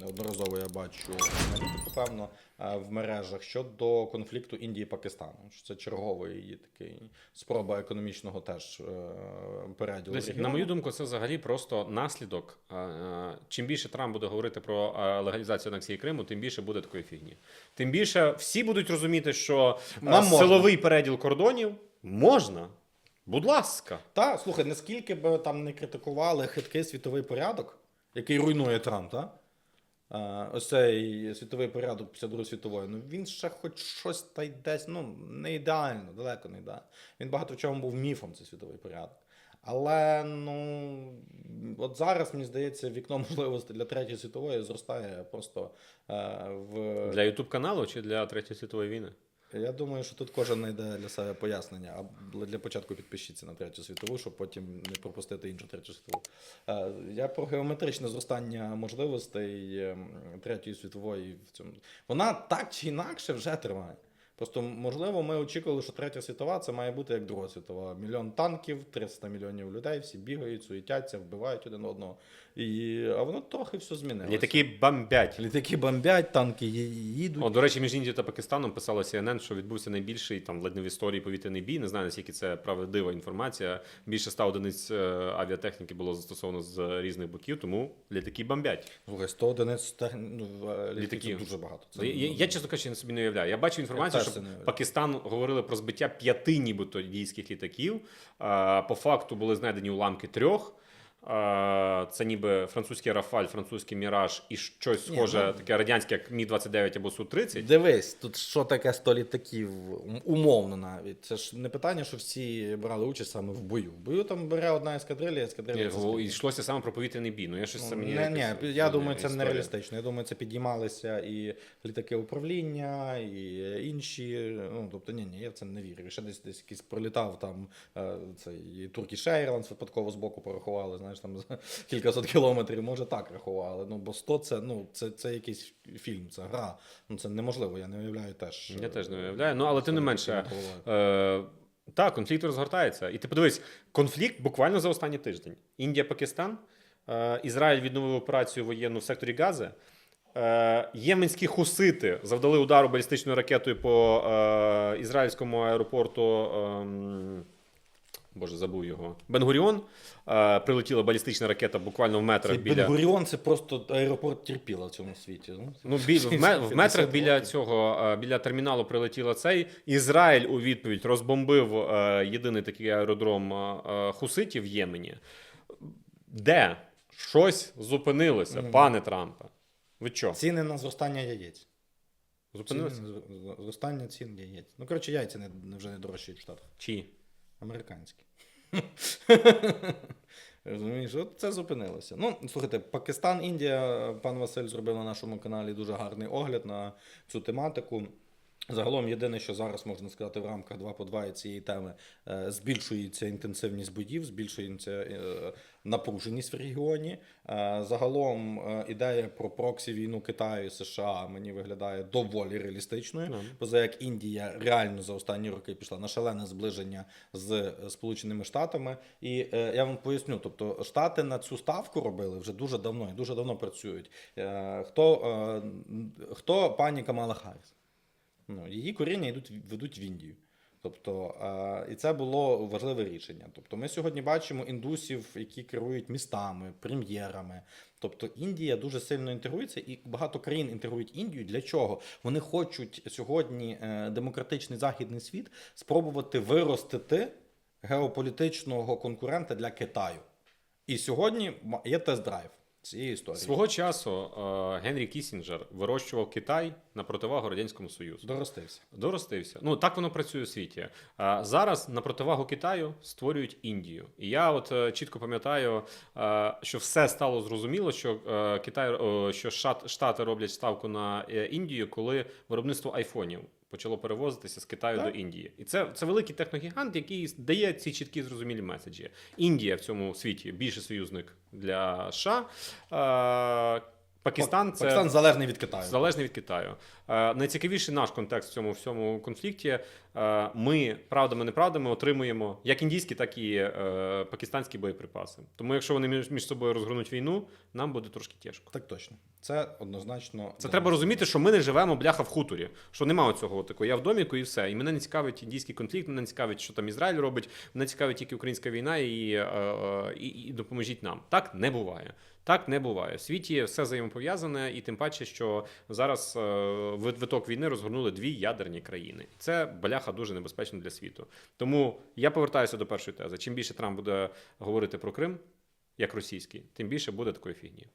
Неодноразово я бачу аналітику, певно, е, в мережах щодо конфлікту Індії і Пакистану. Що це черговий такий спроба економічного теж е, переділу. Десь, на мою думку, це взагалі просто наслідок. Е, Чим більше Трамп буде говорити про легалізацію анексії Криму, тим більше буде такої фігні. Тим більше всі будуть розуміти, що Нам можна. силовий переділ кордонів можна. Будь ласка. Та, слухай, наскільки б там не критикували хиткий світовий порядок, який руйнує Трамп, та? Ось цей світовий порядок після Другої світової, ну він ще хоч щось та й десь, ну, не ідеально, далеко не ідеально. Він багато в чому був міфом, цей світовий порядок. Але ну от зараз, мені здається, вікно можливостей для третьої світової зростає просто е, в Для Ютуб каналу чи для Третьої світової війни? Я думаю, що тут кожен знайде для себе пояснення. А для початку підпишіться на третю світову, щоб потім не пропустити іншу третю світову. Е, Я про геометричне зростання можливостей ем, третьої світової в цьому. Вона так чи інакше вже триває. Просто, можливо, ми очікували, що третя світова це має бути як Друга світова. Мільйон танків, 300 мільйонів людей, всі бігають, суетяться, вбивають один одного. І... А воно трохи все змінилося. Літаки бомбять. Літаки бомбять, танки їдуть. О, до речі, між Індією та Пакистаном писала CNN, що відбувся найбільший там ледь не в історії повітряний бій. Не знаю, наскільки це правдива інформація. Більше ста одиниць е, авіатехніки було застосовано з різних боків, тому літаки бомбять. Слухай, 100 одиниць ну, літаків Літаків. дуже багато. Це, Ну, Я, я, я, чесно кажучи, собі не уявляю. Я бачив інформацію, Пакистан говорили про збиття п'яти нібито індійських літаків. По факту були знайдені уламки трьох. Це ніби французький Рафаль, французький Міраж і щось Ні, схоже, ну- таке радянське, як Мі-29 або Су-30. Дивись, тут що таке 100 літаків, умовно навіть. Це ж не питання, що всі брали участь саме в бою. В бою там бере одна ескадрилля, ескадрилля. Ні, це? І йшлося саме про повітряний бій. Ну я щось Ну, це мені. не, ні, я думаю, це історія. нереалістично. Я думаю, це підіймалися і літаки управління, і інші. Ну, тобто, ні, ні, я в це не вірю. Ще десь десь якийсь пролітав там е, цей Turkish Airlines випадково з боку порахували, знаєш, там за кількасот кілометрів, може так рахували. Ну, бо 100 це, ну, це, це якийсь фільм, це гра. Ну, це неможливо, я не уявляю теж. Я е, теж не уявляю. Ну, але тим не менше. Е, так, конфлікт розгортається. І ти подивись, конфлікт буквально за останній тиждень. Індія, Пакистан, е, Ізраїль відновив операцію воєнну в секторі Гази. Е, єменські хусити завдали удару балістичною ракетою по е, ізраїльському аеропорту. ем, Боже, забув його. Бенгуріон. Е, прилетіла балістична ракета буквально в метрах Цей біля. Бен-Гуріон це просто аеропорт терпіла в цьому світі. Ну, Ну, бі, в, ме- в метрах біля цього е, біля терміналу прилетіло цей. Ізраїль у відповідь розбомбив е, єдиний такий аеродром е, Хуситів в Ємені. Де щось зупинилося, Мгм. пане Трампе? Ви що? Ціни на зростання яєць. Зупинилися? зростання цін яєць. Ну, коротше, яйця не, вже не дорожчі в Штатах. Чиї? Американські. Розумієш, от це зупинилося. Ну, слухайте, Пакистан, Індія, пан Василь зробив на нашому каналі дуже гарний огляд на цю тематику. Загалом, єдине, що зараз можна сказати в рамках 2 по 2 і цієї теми, е, збільшується інтенсивність боїв, збільшується е, напруженість в регіоні. Е, Загалом ідея про проксі війну Китаю і США мені виглядає доволі реалістичною. Ну. Поза як Індія реально за останні роки пішла на шалене зближення з Сполученими Штатами. І я вам поясню, тобто Штати на цю ставку робили вже дуже давно і дуже давно працюють. Хто, хто пані Камала Харріс? Ну, її коріння йдуть, ведуть в Індію. Тобто, і це було важливе рішення. Тобто, ми сьогодні бачимо індусів, які керують містами, прем'єрами. Тобто Індія дуже сильно інтегрується, і багато країн інтегрують Індію. Для чого? Вони хочуть сьогодні е, демократичний західний світ спробувати виростити геополітичного конкурента для Китаю. І сьогодні є тест-драйв цієї історії. Свого часу е, Генрі Кісінджер вирощував Китай на противагу Радянському Союзу. Доростився. Доростився. Ну так воно працює у світі. А зараз на противагу Китаю створюють Індію. І я от е, чітко пам'ятаю, е, що все стало зрозуміло, що е, Китай, що Штати роблять ставку на е, Індію, коли виробництво айфонів. Почало перевозитися з Китаю Так. до Індії, і це, це великий техногігант, який дає ці чіткі зрозумілі меседжі. Індія в цьому світі більше союзник для США. Пакистан це Пакистан залежний від Китаю. залежний від Китаю. Е, найцікавіший наш контекст в цьому всьому конфлікті. Е, ми правдами неправдами отримуємо як індійські, так і е, пакистанські боєприпаси. Тому, якщо вони між, між собою розгорнуть війну, нам буде трошки тяжко. Так точно. Це однозначно. Це да. треба розуміти, що ми не живемо бляха в хуторі, що немає цього такого. Я в доміку і все. І мене не цікавить індійський конфлікт, мене не цікавить, що там Ізраїль робить. Мене цікавить тільки українська війна і, е, е, і, і допоможіть нам. Так не буває. Так не буває. В світі все взаємопов'язане, і тим паче, що зараз е, виток війни розгорнули дві ядерні країни. Це бляха дуже небезпечно для світу. Тому я повертаюся до першої тези. Чим більше Трамп буде говорити про Крим як російський, тим більше буде такої фігні.